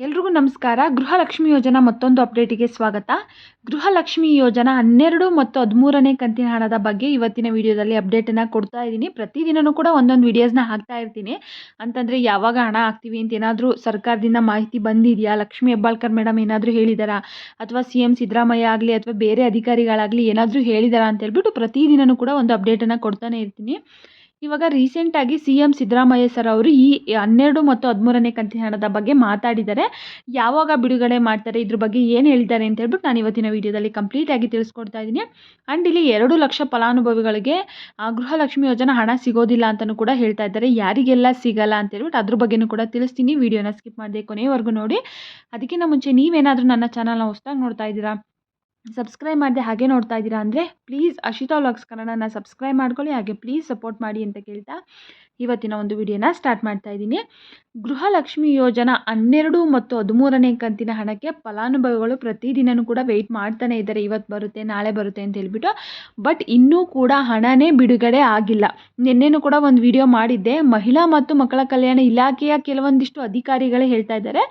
ಎಲ್ರಿಗೂ ನಮಸ್ಕಾರ. ಗೃಹಲಕ್ಷ್ಮಿ ಯೋಜನಾ ಮತ್ತೊಂದು ಅಪ್ಡೇಟಿಗೆ ಸ್ವಾಗತ. ಗೃಹಲಕ್ಷ್ಮಿ ಯೋಜನಾ ಹನ್ನೆರಡು ಮತ್ತು ಹದಿಮೂರನೇ ಕಂತಿನ ಹಣದ ಬಗ್ಗೆ ಇವತ್ತಿನ ವಿಡಿಯೋದಲ್ಲಿ ಅಪ್ಡೇಟನ್ನು ಕೊಡ್ತಾ ಇದ್ದೀನಿ. ಪ್ರತಿದಿನವೂ ಕೂಡ ಒಂದೊಂದು ವಿಡಿಯೋಸ್ನ ಹಾಕ್ತಾ ಇರ್ತೀನಿ. ಅಂತಂದರೆ ಯಾವಾಗ ಹಣ ಹಾಕ್ತೀವಿ ಅಂತ ಏನಾದರೂ ಸರ್ಕಾರದಿಂದ ಮಾಹಿತಿ ಬಂದಿದೆಯಾ? ಲಕ್ಷ್ಮಿ ಹೆಬ್ಬಾಳ್ಕರ್ ಮೇಡಮ್ ಏನಾದರೂ ಹೇಳಿದಾರಾ? ಅಥವಾ ಸಿ ಎಂ ಸಿದ್ದರಾಮಯ್ಯ ಆಗಲಿ ಅಥವಾ ಬೇರೆ ಅಧಿಕಾರಿಗಳಾಗಲಿ ಏನಾದರೂ ಹೇಳಿದಾರಾ ಅಂತ ಹೇಳ್ಬಿಟ್ಟು ಪ್ರತಿದಿನವೂ ಕೂಡ ಒಂದು ಅಪ್ಡೇಟನ್ನು ಕೊಡ್ತಾನೆ ಇರ್ತೀನಿ. ಇವಾಗ ರೀಸೆಂಟಾಗಿ ಸಿ ಎಂ ಸಿದ್ದರಾಮಯ್ಯ ಸರ್ ಅವರು ಈ ಹನ್ನೆರಡು ಮತ್ತು ಹದಿಮೂರನೇ ಕಂತಿನ ಹಣದ ಬಗ್ಗೆ ಮಾತಾಡಿದ್ದಾರೆ. ಯಾವಾಗ ಬಿಡುಗಡೆ ಮಾಡ್ತಾರೆ, ಇದ್ರ ಬಗ್ಗೆ ಏನು ಹೇಳಿದ್ದಾರೆ ಅಂತ ಹೇಳ್ಬಿಟ್ಟು ನಾನು ಇವತ್ತಿನ ವೀಡಿಯೋದಲ್ಲಿ ಕಂಪ್ಲೀಟಾಗಿ ತಿಳಿಸ್ಕೊಡ್ತಾ ಇದ್ದೀನಿ. ಆ್ಯಂಡ್ ಇಲ್ಲಿ ಎರಡು ಲಕ್ಷ ಫಲಾನುಭವಿಗಳಿಗೆ ಗೃಹಲಕ್ಷ್ಮಿ ಯೋಜನಾ ಹಣ ಸಿಗೋದಿಲ್ಲ ಅಂತಲೂ ಕೂಡ ಹೇಳ್ತಾ ಇದ್ದಾರೆ. ಯಾರಿಗೆಲ್ಲ ಸಿಗಲ್ಲ ಅಂತ ಹೇಳ್ಬಿಟ್ಟು ಅದ್ರ ಬಗ್ಗೆನೂ ಕೂಡ ತಿಳಿಸ್ತೀನಿ. ವೀಡಿಯೋನ ಸ್ಕಿಪ್ ಮಾಡದೆ ಕೊನೆಯವರೆಗೂ ನೋಡಿ. ಅದಕ್ಕಿಂತ ಮುಂಚೆ ನೀವೇನಾದರೂ ನನ್ನ ಚಾನಲ್ನ ಹೊಸ್ದಾಗಿ ನೋಡ್ತಾ ಇದ್ದೀರಾ? ಸಬ್ಸ್ಕ್ರೈಬ್ ಮಾಡದೆ ಹಾಗೆ ನೋಡ್ತಾ ಇದ್ದೀರಾ ಅಂದರೆ ಪ್ಲೀಸ್ ಅಶಿತಾ ವ್ಲಾಗ್ಸ್ ಕನ್ನಡನ ಸಬ್ಸ್ಕ್ರೈಬ್ ಮಾಡ್ಕೊಳ್ಳಿ, ಹಾಗೆ ಪ್ಲೀಸ್ ಸಪೋರ್ಟ್ ಮಾಡಿ ಅಂತ ಕೇಳ್ತಾ. ಇವತ್ತಿನ ಒಂದು ವಿಡಿಯೋನ ಸ್ಟಾರ್ಟ್ ಮಾಡ್ತಾ ಇದ್ದೀನಿ. ಗೃಹಲಕ್ಷ್ಮಿ ಯೋಜನಾ ಹನ್ನೆರಡು ಮತ್ತು ಹದಿಮೂರನೇ ಕಂತಿನ ಹಣಕ್ಕೆ ಫಲಾನುಭವಿಗಳು ಪ್ರತಿದಿನವೂ ಕೂಡ ವೆಯ್ಟ್ ಮಾಡ್ತಾನೆ ಇದ್ದಾರೆ. ಇವತ್ತು ಬರುತ್ತೆ, ನಾಳೆ ಬರುತ್ತೆ ಅಂತ ಹೇಳ್ಬಿಟ್ಟು. ಬಟ್ ಇನ್ನೂ ಕೂಡ ಹಣನೇ ಬಿಡುಗಡೆ ಆಗಿಲ್ಲ. ನಿನ್ನೆನೂ ಕೂಡ ಒಂದು ವಿಡಿಯೋ ಮಾಡಿದ್ದೆ. ಮಹಿಳಾ ಮತ್ತು ಮಕ್ಕಳ ಕಲ್ಯಾಣ ಇಲಾಖೆಯ ಕೆಲವೊಂದಿಷ್ಟು ಅಧಿಕಾರಿಗಳೇ ಹೇಳ್ತಾ ಇದ್ದಾರೆ.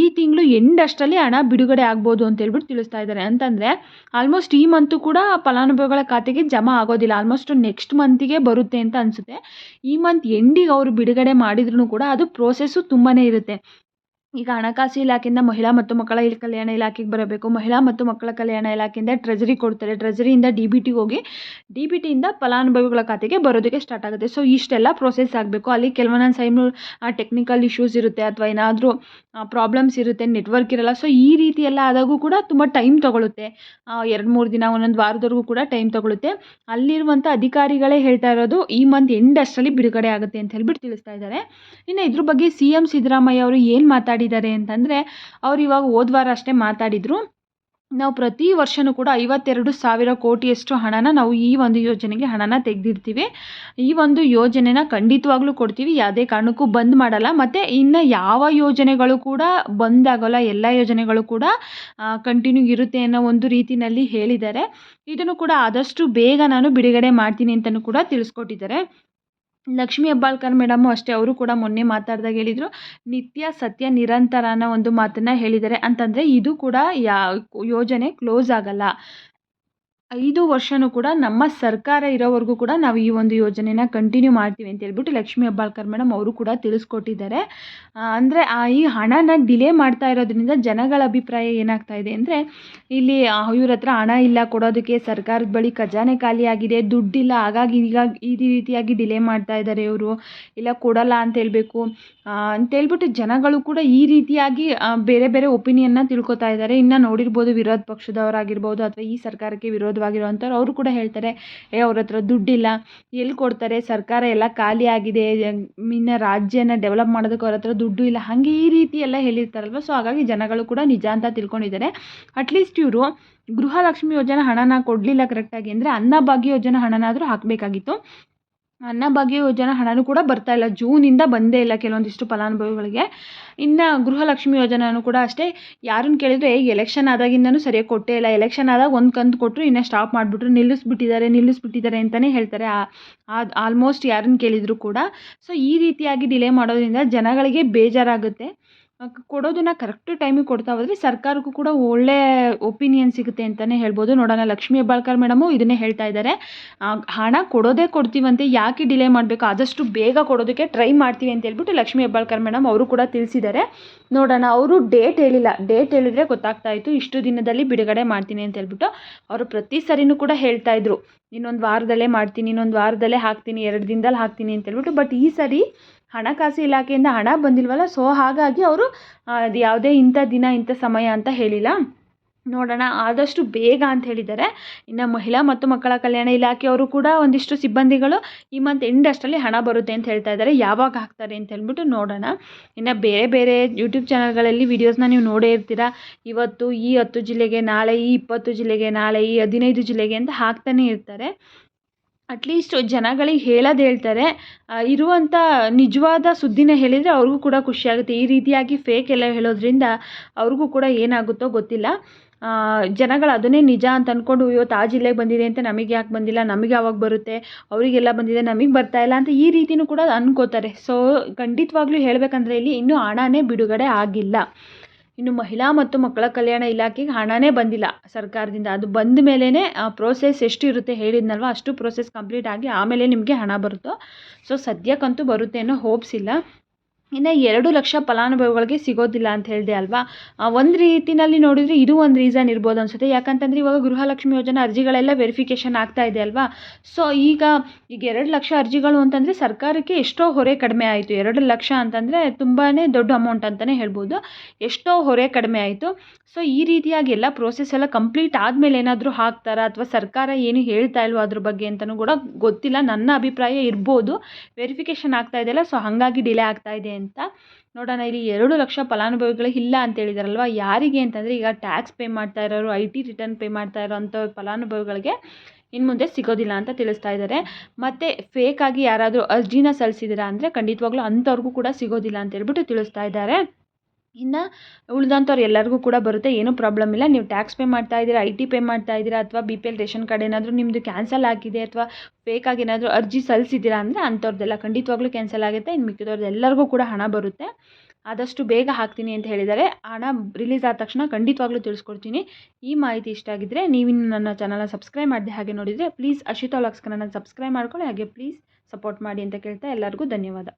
ಈ ತಿಂಗಳು ಎಂಡಷ್ಟರಲ್ಲಿ ಹಣ ಬಿಡುಗಡೆ ಆಗ್ಬೋದು ಅಂತ ಹೇಳ್ಬಿಟ್ಟು ತಿಳಿಸ್ತಾ ಇದ್ದಾರೆ. ಅಂತಂದರೆ ಆಲ್ಮೋಸ್ಟ್ ಈ ಮಂತು ಕೂಡ ಫಲಾನುಭವಿಗಳ ಖಾತೆಗೆ ಜಮಾ ಆಗೋದಿಲ್ಲ. ಆಲ್ಮೋಸ್ಟ್ ನೆಕ್ಸ್ಟ್ ಮಂತಿಗೆ ಬರುತ್ತೆ ಅಂತ ಅನಿಸುತ್ತೆ. ಈ ಮಂತ್ ಎಂಡಿಗೆ ಅವರು ಬಿಡುಗಡೆ ಮಾಡಿದ್ರು ಕೂಡ ಅದು ಪ್ರೋಸೆಸ್ಸು ತುಂಬಾ ಇರುತ್ತೆ. ಈಗ ಹಣಕಾಸು ಇಲಾಖೆಯಿಂದ ಮಹಿಳಾ ಮತ್ತು ಮಕ್ಕಳ ಕಲ್ಯಾಣ ಇಲಾಖೆಗೆ ಬರಬೇಕು. ಮಹಿಳಾ ಮತ್ತು ಮಕ್ಕಳ ಕಲ್ಯಾಣ ಇಲಾಖೆಯಿಂದ ಟ್ರೆಜರಿ ಕೊಡ್ತಾರೆ. ಟ್ರೆಜರಿಯಿಂದ ಡಿ ಬಿ ಟಿಗೆ ಹೋಗಿ ಡಿ ಬಿ ಟಿಯಿಂದ ಫಲಾನುಭವಿಗಳ ಖಾತೆಗೆ ಬರೋದಕ್ಕೆ ಸ್ಟಾರ್ಟ್ ಆಗುತ್ತೆ. ಸೊ, ಇಷ್ಟೆಲ್ಲ ಪ್ರೋಸೆಸ್ ಆಗಬೇಕು. ಅಲ್ಲಿ ಕೆಲವೊಂದೊಂದು ಸೈಮು ಟೆಕ್ನಿಕಲ್ ಇಶ್ಯೂಸ್ ಇರುತ್ತೆ ಅಥವಾ ಏನಾದರೂ ಪ್ರಾಬ್ಲಮ್ಸ್ ಇರುತ್ತೆ ನೆಟ್ವರ್ಕ್ ಇರಲ್ಲ. ಸೊ, ಈ ರೀತಿ ಎಲ್ಲ ಆದಾಗೂ ಕೂಡ ತುಂಬ ಟೈಮ್ ತೊಗೊಳುತ್ತೆ. ಎರಡು ಮೂರು ದಿನ, ಒಂದೊಂದು ವಾರದವರೆಗೂ ಕೂಡ ಟೈಮ್ ತೊಗೊಳುತ್ತೆ. ಅಲ್ಲಿರುವಂಥ ಅಧಿಕಾರಿಗಳೇ ಹೇಳ್ತಾ ಇರೋದು, ಈ ಮಂತ್ ಎಂಡ್ ಅಷ್ಟರಲ್ಲಿ ಬಿಡುಗಡೆ ಆಗುತ್ತೆ ಅಂತ ಹೇಳ್ಬಿಟ್ಟು ತಿಳಿಸ್ತಾ ಇದ್ದಾರೆ. ಇನ್ನು ಇದ್ರ ಬಗ್ಗೆ ಸಿ ಎಂ ಸಿದ್ದರಾಮಯ್ಯ ಅವರು ಏನು ಮಾತಾಡಿದ್ದಾರೆ ಅಂತಂದರೆ ಅವ್ರು ಇವಾಗ ಹೋದ ವಾರ ಅಷ್ಟೇ ಮಾತಾಡಿದರು. ನಾವು ಪ್ರತಿ ವರ್ಷವೂ ಕೂಡ ಐವತ್ತೆರಡು ಸಾವಿರ ಕೋಟಿಯಷ್ಟು ಹಣನ ನಾವು ಈ ಒಂದು ಯೋಜನೆಗೆ ಹಣನ ತೆಗೆದಿರ್ತೀವಿ ಈ ಒಂದು ಯೋಜನೆನ ಖಂಡಿತವಾಗ್ಲೂ ಕೊಡ್ತೀವಿ. ಯಾವುದೇ ಕಾರಣಕ್ಕೂ ಬಂದ್ ಮಾಡಲ್ಲ. ಮತ್ತು ಇನ್ನು ಯಾವ ಯೋಜನೆಗಳು ಕೂಡ ಬಂದ್ ಆಗೋಲ್ಲ, ಎಲ್ಲ ಯೋಜನೆಗಳು ಕೂಡ ಕಂಟಿನ್ಯೂ ಇರುತ್ತೆ ಅನ್ನೋ ಒಂದು ರೀತಿಯಲ್ಲಿ ಹೇಳಿದ್ದಾರೆ. ಇದನ್ನು ಕೂಡ ಆದಷ್ಟು ಬೇಗ ನಾನು ಬಿಡುಗಡೆ ಮಾಡ್ತೀನಿ ಅಂತಲೂ ಕೂಡ ತಿಳಿಸ್ಕೊಟ್ಟಿದ್ದಾರೆ. ಲಕ್ಷ್ಮೀ ಹೆಬ್ಬಾಳ್ಕರ್ ಮೇಡಮು ಅಷ್ಟೇ, ಅವರು ಕೂಡ ಮೊನ್ನೆ ಮಾತಾಡಿದಾಗ ಹೇಳಿದರು, ನಿತ್ಯ ಸತ್ಯ ನಿರಂತರ ಅನ್ನೋ ಒಂದು ಮಾತನ್ನು ಹೇಳಿದ್ದಾರೆ. ಅಂತಂದರೆ ಇದು ಕೂಡ ಯಾ, ಯೋಜನೆ ಕ್ಲೋಸ್ ಆಗಲ್ಲ. ಐದು ವರ್ಷವೂ ಕೂಡ ನಮ್ಮ ಸರ್ಕಾರ ಇರೋವರೆಗೂ ಕೂಡ ನಾವು ಈ ಒಂದು ಯೋಜನೆನ ಕಂಟಿನ್ಯೂ ಮಾಡ್ತೀವಿ ಅಂತ ಹೇಳ್ಬಿಟ್ಟು ಲಕ್ಷ್ಮೀ ಹೆಬ್ಬಾಳ್ಕರ್ ಮೇಡಮ್ ಅವರು ಕೂಡ ತಿಳಿಸ್ಕೊಟ್ಟಿದ್ದಾರೆ. ಅಂದರೆ ಈ ಹಣನ ಡಿಲೇ ಮಾಡ್ತಾ ಇರೋದ್ರಿಂದ ಜನಗಳ ಅಭಿಪ್ರಾಯ ಏನಾಗ್ತಾ ಇದೆ ಅಂದರೆ ಇಲ್ಲಿ ಇವ್ರ ಹತ್ರ ಹಣ ಇಲ್ಲ, ಕೊಡೋದಕ್ಕೆ ಸರ್ಕಾರದ ಬಳಿ ಖಜಾನೆ ಖಾಲಿಯಾಗಿದೆ ದುಡ್ಡಿಲ್ಲ ಹಾಗಾಗಿ ಈಗ ಈ ರೀತಿಯಾಗಿ ಡಿಲೇ ಮಾಡ್ತಾ ಇದ್ದಾರೆ ಇವರು. ಇಲ್ಲ, ಕೊಡಲ್ಲ ಅಂತ ಹೇಳಬೇಕು. ಅಂತೇಳ್ಬಿಟ್ಟು ಜನಗಳು ಕೂಡ ಈ ರೀತಿಯಾಗಿ ಬೇರೆ ಬೇರೆ ಒಪಿನಿಯನ್ನ ತಿಳ್ಕೊತಾ ಇದ್ದಾರೆ. ಇನ್ನು ನೋಡಿರ್ಬೋದು ವಿರೋಧ ಪಕ್ಷದವರಾಗಿರ್ಬೋದು ಅಥವಾ ಈ ಸರ್ಕಾರಕ್ಕೆ ವಿರೋಧವಾಗಿರುವಂಥವ್ರು ಅವರು ಕೂಡ ಹೇಳ್ತಾರೆ, ಏ, ಅವ್ರ ಹತ್ರ ದುಡ್ಡಿಲ್ಲ ಎಲ್ಲಿ ಕೊಡ್ತಾರೆ? ಸರ್ಕಾರ ಎಲ್ಲ ಖಾಲಿ ಆಗಿದೆ ಇನ್ನು ರಾಜ್ಯನ ಡೆವಲಪ್ ಮಾಡೋದಕ್ಕೆ ಅವ್ರ ಹತ್ರ ದುಡ್ಡು ಇಲ್ಲ. ಹಾಗೆ ಈ ರೀತಿ ಎಲ್ಲ ಹೇಳಿರ್ತಾರಲ್ವ? ಸೊ ಹಾಗಾಗಿ ಜನಗಳು ಕೂಡ ನಿಜ ಅಂತ ತಿಳ್ಕೊಂಡಿದ್ದಾರೆ. ಅಟ್ಲೀಸ್ಟ್ ಇವರು ಗೃಹಲಕ್ಷ್ಮಿ ಯೋಜನೆ ಹಣನ ಕೊಡಲಿಲ್ಲ ಕರೆಕ್ಟಾಗಿ ಅಂದರೆ ಅನ್ನಭಾಗ್ಯ ಯೋಜನೆ ಹಣನಾದರೂ ಹಾಕಬೇಕಾಗಿತ್ತು. ಅನ್ನಭಾಗ್ಯ ಯೋಜನಾ ಹಣನೂ ಕೂಡ ಬರ್ತಾ ಇಲ್ಲ. ಜೂನಿಂದ ಬಂದೇ ಇಲ್ಲ ಕೆಲವೊಂದಿಷ್ಟು ಫಲಾನುಭವಿಗಳಿಗೆ. ಇನ್ನು ಗೃಹಲಕ್ಷ್ಮಿ ಯೋಜನೆಯೂ ಕೂಡ ಅಷ್ಟೇ. ಯಾರನ್ನು ಕೇಳಿದರೆ ಎಲೆಕ್ಷನ್ ಆದಾಗಿಂದನೂ ಸರಿಯಾಗಿ ಕೊಟ್ಟೇ ಇಲ್ಲ. ಎಲೆಕ್ಷನ್ ಆದಾಗ ಒಂದು ಕಂತು ಕೊಟ್ಟರು ಇನ್ನು ಸ್ಟಾಪ್ ಮಾಡಿಬಿಟ್ರು. ನಿಲ್ಲಿಸ್ಬಿಟ್ಟಿದ್ದಾರೆ ನಿಲ್ಲಿಸ್ಬಿಟ್ಟಿದ್ದಾರೆ ಅಂತಲೇ ಹೇಳ್ತಾರೆ. ಆಲ್ಮೋಸ್ಟ್ ಯಾರನ್ನು ಕೇಳಿದರೂ ಕೂಡ. ಸೊ ಈ ರೀತಿಯಾಗಿ ಡಿಲೇ ಮಾಡೋದ್ರಿಂದ ಜನಗಳಿಗೆ ಬೇಜಾರಾಗುತ್ತೆ. ಕೊಡೋದನ್ನ ಕರೆಕ್ಟ್ ಟೈಮಿಗೆ ಕೊಡ್ತಾ ಹೋದರೆ ಸರ್ಕಾರಕ್ಕೂ ಕೂಡ ಒಳ್ಳೆ ಒಪಿನಿಯನ್ ಸಿಗುತ್ತೆ ಅಂತಲೇ ಹೇಳ್ಬೋದು. ನೋಡೋಣ, ಲಕ್ಷ್ಮೀ ಹೆಬ್ಬಾಳ್ಕರ್ ಮೇಡಮು ಇದನ್ನೇ ಹೇಳ್ತಾ ಇದ್ದಾರೆ ಹಣ ಕೊಡೋದೇ ಕೊಡ್ತೀವಂತೆ, ಯಾಕೆ ಡಿಲೇ ಮಾಡಬೇಕು? ಆದಷ್ಟು ಬೇಗ ಕೊಡೋದಕ್ಕೆ ಟ್ರೈ ಮಾಡ್ತೀವಿ ಅಂತ ಹೇಳ್ಬಿಟ್ಟು ಲಕ್ಷ್ಮೀ ಹೆಬ್ಬಾಳ್ಕರ್ ಮೇಡಮ್ ಅವರು ಕೂಡ ತಿಳಿಸಿದ್ದಾರೆ. ನೋಡೋಣ, ಅವರು ಡೇಟ್ ಹೇಳಿಲ್ಲ. ಡೇಟ್ ಹೇಳಿದರೆ ಗೊತ್ತಾಗ್ತಾ ಇತ್ತು. ಇಷ್ಟು ದಿನದಲ್ಲಿ ಬಿಡುಗಡೆ ಮಾಡ್ತೀನಿ ಅಂತ ಹೇಳ್ಬಿಟ್ಟು ಅವರು ಪ್ರತಿ ಸರಿನೂ ಕೂಡ ಹೇಳ್ತಾ ಇದ್ರು. ಇನ್ನೊಂದು ವಾರದಲ್ಲೇ ಮಾಡ್ತೀನಿ, ಇನ್ನೊಂದು ವಾರದಲ್ಲೇ ಹಾಕ್ತೀನಿ, ಎರಡು ದಿನದಲ್ಲಿ ಹಾಕ್ತೀನಿ ಅಂತ ಹೇಳ್ಬಿಟ್ಟು. ಬಟ್ ಈ ಸರಿ ಹಣಕಾಸು ಇಲಾಖೆಯಿಂದ ಹಣ ಬಂದಿಲ್ವಲ್ಲ? ಸೊ ಹಾಗಾಗಿ ಅವರು ಅದು ಯಾವುದೇ ಇಂಥ ದಿನ, ಇಂಥ ಸಮಯ ಅಂತ ಹೇಳಿಲ್ಲ. ನೋಡೋಣ, ಆದಷ್ಟು ಬೇಗ ಅಂತ ಹೇಳಿದ್ದಾರೆ. ಇನ್ನು ಮಹಿಳಾ ಮತ್ತು ಮಕ್ಕಳ ಕಲ್ಯಾಣ ಇಲಾಖೆಯವರು ಕೂಡ ಒಂದಿಷ್ಟು ಸಿಬ್ಬಂದಿಗಳು ಈ ಮಂತ್ ಎಂಡ್ ಅಷ್ಟರಲ್ಲಿ ಹಣ ಬರುತ್ತೆ ಅಂತ ಹೇಳ್ತಾ ಇದ್ದಾರೆ. ಯಾವಾಗ ಹಾಕ್ತಾರೆ ಅಂತ ಹೇಳ್ಬಿಟ್ಟು ನೋಡೋಣ. ಇನ್ನು ಬೇರೆ ಬೇರೆ ಯೂಟ್ಯೂಬ್ ಚಾನಲ್ಗಳಲ್ಲಿ ವೀಡಿಯೋಸ್ನ ನೀವು ನೋಡೇ ಇರ್ತೀರಾ? ಇವತ್ತು ಈ ಹತ್ತು ಜಿಲ್ಲೆಗೆ, ನಾಳೆ ಈ ಇಪ್ಪತ್ತು ಜಿಲ್ಲೆಗೆ, ನಾಳೆ ಈ ಹದಿನೈದು ಜಿಲ್ಲೆಗೆ ಅಂತ ಹಾಕ್ತಾನೇ ಇರ್ತಾರೆ. ಅಟ್ಲೀಸ್ಟ್ ಜನಗಳಿಗೆ ಹೇಳೋದು ಹೇಳ್ತಾರೆ. ಇರುವಂಥ ನಿಜವಾದ ಸುದ್ದಿನ ಹೇಳಿದರೆ ಅವ್ರಿಗೂ ಕೂಡ ಖುಷಿಯಾಗುತ್ತೆ ಈ ರೀತಿಯಾಗಿ ಫೇಕ್ ಎಲ್ಲ ಹೇಳೋದ್ರಿಂದ ಅವ್ರಿಗೂ ಕೂಡ ಏನಾಗುತ್ತೋ ಗೊತ್ತಿಲ್ಲ. ಜನಗಳು ಅದನ್ನೇ ನಿಜ ಅಂತ ಅಂದ್ಕೊಂಡು ಇವತ್ತು ಆ ಜಿಲ್ಲೆಗೆ ಬಂದಿದೆ ಅಂತ ನಮಗೆ ಯಾಕೆ ಬಂದಿಲ್ಲ? ನಮಗೆ ಯಾವಾಗ ಬರುತ್ತೆ. ಅವರಿಗೆಲ್ಲ ಬಂದಿದೆ, ನಮಗೆ ಬರ್ತಾ ಇಲ್ಲ ಅಂತ ಈ ರೀತಿಯೂ ಕೂಡ ಅನ್ಕೋತಾರೆ. ಸೊ ಖಂಡಿತವಾಗ್ಲೂ ಹೇಳಬೇಕಂದ್ರೆ ಇಲ್ಲಿ ಇನ್ನೂ ಹಣನೇ ಬಿಡುಗಡೆ ಆಗಿಲ್ಲ. ಇನ್ನು ಮಹಿಳಾ ಮತ್ತು ಮಕ್ಕಳ ಕಲ್ಯಾಣ ಇಲಾಖೆಗೆ ಹಣನೇ ಬಂದಿಲ್ಲ. ಸರ್ಕಾರದಿಂದ ಅದು ಬಂದ ಮೇಲೇ ಪ್ರೋಸೆಸ್ ಎಷ್ಟು ಇರುತ್ತೆ ಹೇಳಿದ್ನಲ್ವ? ಅಷ್ಟು ಪ್ರೋಸೆಸ್ ಕಂಪ್ಲೀಟ್ ಆಗಿ ಆಮೇಲೆ ನಿಮಗೆ ಹಣ ಬರುತ್ತೋ? ಸೊ ಸದ್ಯಕ್ಕಂತೂ ಬರುತ್ತೆ ಅನ್ನೋ ಹೋಪ್ಸ್ ಇಲ್ಲ. ಇನ್ನು ಎರಡು ಲಕ್ಷ ಫಲಾನುಭವಿಗಳಿಗೆ ಸಿಗೋದಿಲ್ಲ ಅಂತ ಹೇಳಿದೆ ಅಲ್ವಾ? ಒಂದು ರೀತಿಯಲ್ಲಿ ನೋಡಿದರೆ ಇದು ಒಂದು ರೀಸನ್ ಇರ್ಬೋದು ಅನಿಸುತ್ತೆ. ಯಾಕಂತಂದರೆ ಇವಾಗ ಗೃಹಲಕ್ಷ್ಮಿ ಯೋಜನೆ ಅರ್ಜಿಗಳೆಲ್ಲ ವೆರಿಫಿಕೇಷನ್ ಆಗ್ತಾ ಇದೆ ಅಲ್ವಾ? ಸೊ ಈಗ ಈಗ ಎರಡು ಲಕ್ಷ ಅರ್ಜಿಗಳು ಅಂತಂದರೆ ಸರ್ಕಾರಕ್ಕೆ ಎಷ್ಟೋ ಹೊರೆ ಕಡಿಮೆ ಆಯಿತು. ಎರಡು ಲಕ್ಷ ಅಂತಂದರೆ ತುಂಬಾ ದೊಡ್ಡ ಅಮೌಂಟ್ ಅಂತಲೇ ಹೇಳ್ಬೋದು. ಎಷ್ಟೋ ಹೊರೆ ಕಡಿಮೆ ಆಯಿತು. ಸೊ ಈ ರೀತಿಯಾಗಿ ಎಲ್ಲ ಪ್ರೋಸೆಸ್ ಎಲ್ಲ ಕಂಪ್ಲೀಟ್ ಆದಮೇಲೆ ಏನಾದರೂ ಹಾಕ್ತಾರಾ? ಅಥವಾ ಸರ್ಕಾರ ಏನು ಹೇಳ್ತಾ ಇಲ್ವೋ ಅದ್ರ ಬಗ್ಗೆ ಅಂತಲೂ ಕೂಡ ಗೊತ್ತಿಲ್ಲ. ನನ್ನ ಅಭಿಪ್ರಾಯ ಇರ್ಬೋದು. ವೆರಿಫಿಕೇಷನ್ ಆಗ್ತಾ ಇದೆಯಲ್ಲ ಸೊ ಹಾಗಾಗಿ ಡಿಲೇ ಆಗ್ತಾ ಇದೆ ಅಂತ. ನೋಡೋಣ, ಇಲ್ಲಿ ಎರಡು ಲಕ್ಷ ಫಲಾನುಭವಿಗಳು ಇಲ್ಲ ಅಂತ ಹೇಳಿದಾರಲ್ವ? ಯಾರಿಗೆ ಅಂತಂದರೆ, ಈಗ ಟ್ಯಾಕ್ಸ್ ಪೇ ಮಾಡ್ತಾ ಇರೋರು ಐ ಟಿ ರಿಟರ್ನ್ ಪೇ ಮಾಡ್ತಾ ಇರೋವಂಥ ಫಲಾನುಭವಿಗಳಿಗೆ ಇನ್ನು ಮುಂದೆ ಸಿಗೋದಿಲ್ಲ ಅಂತ ತಿಳಿಸ್ತಾ ಇದ್ದಾರೆ ಮತ್ತು ಫೇಕಾಗಿ ಯಾರಾದರೂ ಅರ್ಜಿನ ಸಲ್ಲಿಸಿದ್ದೀರಾ ಅಂದರೆ ಖಂಡಿತವಾಗ್ಲೂ ಅಂಥವ್ರಿಗೂ ಕೂಡ ಸಿಗೋದಿಲ್ಲ ಅಂತ ಹೇಳ್ಬಿಟ್ಟು ತಿಳಿಸ್ತಾ ಇದ್ದಾರೆ ಇನ್ನು ಉಳಿದಂಥವ್ರು ಎಲ್ಲರಿಗೂ ಕೂಡ ಬರುತ್ತೆ, ಏನೂ ಪ್ರಾಬ್ಲಮ್ ಇಲ್ಲ. ನೀವು ಟ್ಯಾಕ್ಸ್ ಪೇ ಮಾಡ್ತಾ ಇದ್ದೀರಾ ಐ ಟಿ ಪೇ ಮಾಡ್ತಾ ಇದ್ದೀರಾ, ಅಥವಾ B P L ration card ಏನಾದರೂ ನಿಮ್ಮದು ಕ್ಯಾನ್ಸಲ್ ಆಗಿದೆ, ಅಥವಾ ಫೇಕಾಗಿ ಏನಾದರೂ ಅರ್ಜಿ ಸಲ್ಲಿಸಿದ್ದೀರಾ ಅಂದರೆ ಅಂಥವ್ರದ್ದೆಲ್ಲ ಖಂಡಿತವಾಗ್ಲೂ ಕ್ಯಾನ್ಸಲ್ ಆಗುತ್ತೆ. ಇನ್ನು ಮಿಕ್ಕಿದವ್ರದ್ದು ಎಲ್ಲರಿಗೂ ಕೂಡ ಹಣ ಬರುತ್ತೆ. ಆದಷ್ಟು ಬೇಗ ಹಾಕ್ತೀನಿ ಅಂತ ಹೇಳಿದ್ದಾರೆ. ಹಣ ರಿಲೀಸ್ ಆದ ತಕ್ಷಣ ಖಂಡಿತವಾಗ್ಲೂ ತಿಳಿಸ್ಕೊಡ್ತೀನಿ. ಈ ಮಾಹಿತಿ ಇಷ್ಟ ಆಗಿದ್ದರೆ ನೀವಿನ್ನು ನನ್ನ ಚಾನಲ್ನ ಸಬ್ಸ್ಕ್ರೈಬ್ ಮಾಡಿದೆ ಹಾಗೆ ನೋಡಿದರೆ ಪ್ಲೀಸ್ ಅಶಿತಾ ವ್ಲಾಗ್ಸ್ ಸಬ್ಸ್ಕ್ರೈಬ್ ಮಾಡ್ಕೊಳ್ಳಿ. ಹಾಗೆ ಪ್ಲೀಸ್ ಸಪೋರ್ಟ್ ಮಾಡಿ ಅಂತ ಕೇಳ್ತಾ ಎಲ್ಲರಿಗೂ ಧನ್ಯವಾದ.